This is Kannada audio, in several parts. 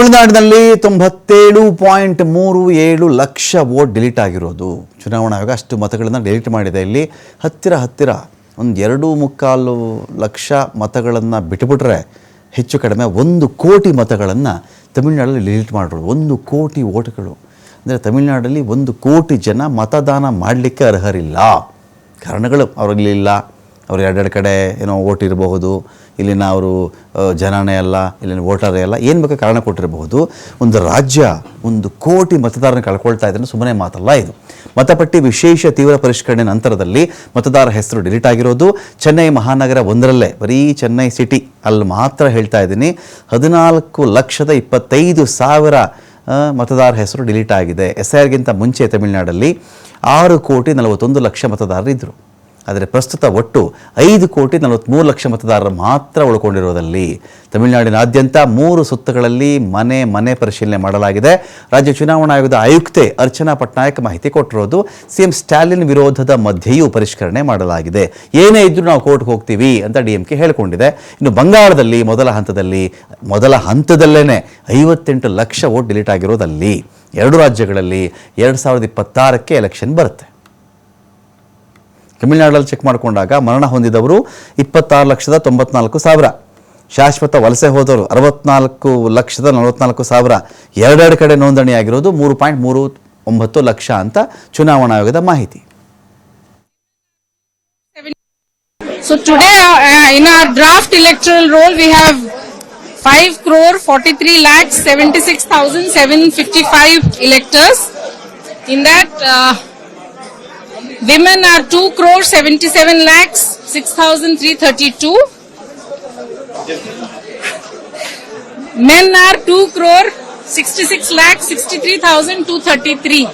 ತಮಿಳುನಾಡಿನಲ್ಲಿ ತೊಂಬತ್ತೇಳು ಪಾಯಿಂಟ್ ಮೂರು ಏಳು ಲಕ್ಷ ವೋಟ್ ಡಿಲೀಟ್ ಆಗಿರೋದು. ಚುನಾವಣಾ ಆಯೋಗ ಅಷ್ಟು ಮತಗಳನ್ನು ಡಿಲೀಟ್ ಮಾಡಿದೆ. ಇಲ್ಲಿ ಹತ್ತಿರ ಹತ್ತಿರ ಒಂದು ಎರಡು ಮುಕ್ಕಾಲು ಲಕ್ಷ ಮತಗಳನ್ನು ಬಿಟ್ಟುಬಿಟ್ರೆ ಹೆಚ್ಚು ಕಡಿಮೆ ಒಂದು ಕೋಟಿ ಮತಗಳನ್ನು ತಮಿಳುನಾಡಲ್ಲಿ ಡಿಲೀಟ್ ಮಾಡಿರೋದು. ಒಂದು ಕೋಟಿ ವೋಟ್ಗಳು. ಅಂದರೆ ತಮಿಳುನಾಡಲ್ಲಿ ಒಂದು ಕೋಟಿ ಜನ ಮತದಾನ ಮಾಡಲಿಕ್ಕೆ ಅರ್ಹರಿಲ್ಲ. ಕಾರಣಗಳು ಅವರಿಲ್ಲ ಅವ್ರು ಎರಡೆರಡು ಕಡೆ ಏನೋ ಓಟ್ ಇರಬಹುದು, ಇಲ್ಲಿನ ಅವರು ಜನನೇ ಅಲ್ಲ, ಇಲ್ಲಿನ ವೋಟರೇ ಅಲ್ಲ, ಏನು ಬೇಕು ಕಾರಣ ಕೊಟ್ಟಿರಬಹುದು. ಒಂದು ರಾಜ್ಯ, ಒಂದು ಕೋಟಿ ಮತದಾರನ ಕಳ್ಕೊಳ್ತಾ ಇದ್ರೆ ಸುಮ್ಮನೆ ಮಾತಲ್ಲ ಇದು. ಮತಪಟ್ಟಿ ವಿಶೇಷ ತೀವ್ರ ಪರಿಷ್ಕರಣೆ ನಂತರದಲ್ಲಿ ಮತದಾರ ಹೆಸರು ಡಿಲೀಟ್ ಆಗಿರೋದು ಚೆನ್ನೈ ಮಹಾನಗರ ಒಂದರಲ್ಲೇ. ಬರೀ ಚೆನ್ನೈ ಸಿಟಿ ಅಲ್ಲಿ ಮಾತ್ರ ಹೇಳ್ತಾ ಇದ್ದೀನಿ. ಹದಿನಾಲ್ಕು ಲಕ್ಷದ ಇಪ್ಪತ್ತೈದು ಸಾವಿರ ಮತದಾರ ಹೆಸರು ಡಿಲೀಟ್ ಆಗಿದೆ. ಎಸ್ ಐ ಆರ್ಗಿಂತ ಮುಂಚೆ ತಮಿಳುನಾಡಲ್ಲಿ ಆರು ಕೋಟಿ ನಲವತ್ತೊಂದು ಲಕ್ಷ ಮತದಾರರು ಇದ್ದರು ಆದರೆ ಪ್ರಸ್ತುತ ಒಟ್ಟು ಐದು ಕೋಟಿ ನಲವತ್ತ್ಮೂರು ಲಕ್ಷ ಮತದಾರರು ಮಾತ್ರ ಉಳ್ಕೊಂಡಿರೋದಲ್ಲಿ ತಮಿಳುನಾಡಿನಾದ್ಯಂತ ಮೂರು ಸುತ್ತುಗಳಲ್ಲಿ ಮನೆ ಮನೆ ಪರಿಶೀಲನೆ ಮಾಡಲಾಗಿದೆ. ರಾಜ್ಯ ಚುನಾವಣಾ ಆಯೋಗದ ಆಯುಕ್ತೆ ಅರ್ಚನಾ ಪಟ್ನಾಯಕ್ ಮಾಹಿತಿ ಕೊಟ್ಟಿರೋದು ಸಿಎಂ ಸ್ಟಾಲಿನ್ ವಿರೋಧದ ಮಧ್ಯೆಯೂ ಪರಿಷ್ಕರಣೆ ಮಾಡಲಾಗಿದೆ. ಏನೇ ಇದ್ರೂ ನಾವು ಕೋರ್ಟ್ಗೆ ಹೋಗ್ತೀವಿ ಅಂತ ಡಿ ಎಂ ಕೆ ಹೇಳಿಕೊಂಡಿದೆ. ಇನ್ನು ಬಂಗಾಳದಲ್ಲಿ ಮೊದಲ ಹಂತದಲ್ಲಿ, ಮೊದಲ ಹಂತದಲ್ಲೇ ಐವತ್ತೆಂಟು ಲಕ್ಷ ವೋಟ್ ಡಿಲೀಟ್ ಆಗಿರೋದಲ್ಲಿ ಎರಡು ರಾಜ್ಯಗಳಲ್ಲಿ ಎರಡು ಸಾವಿರದ ಇಪ್ಪತ್ತಾರಕ್ಕೆ ಎಲೆಕ್ಷನ್ ಬರುತ್ತೆ. ತಮಿಳುನಾಡಲ್ಲಿ ಚೆಕ್ ಮಾಡಿಕೊಂಡಾಗ ಮರಣ ಹೊಂದಿದವರು ಇಪ್ಪತ್ತಾರು ಲಕ್ಷದ ತೊಂಬತ್ನಾಲ್ಕು ಸಾವಿರ. ಶಾಶ್ವತ ವಲಸೆ ಹೋದವರು ಅರವತ್ನಾಲ್ಕು ಲಕ್ಷದ ನಲವತ್ನಾಲ್ಕು ಸಾವಿರ. ಎರಡೆರಡು ಕಡೆ ನೋಂದಣಿಯಾಗಿರೋದು ಮೂರು ಪಾಯಿಂಟ್ ಮೂರು ಒಂಬತ್ತು ಲಕ್ಷ ಅಂತ ಚುನಾವಣಾ ಆಯೋಗದ ಮಾಹಿತಿ. So today uh, in our draft electoral roll we have 5 crore 43 lakhs 76,755 electors. In that uh, women are 2 crore 77 lakhs 6,332. Men are 2 crore 66 lakhs 63,233.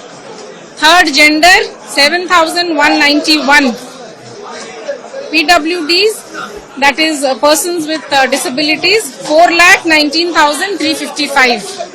Third gender 7,191. PWDs, that is uh, persons with uh, disabilities, 4 lakh 19,355.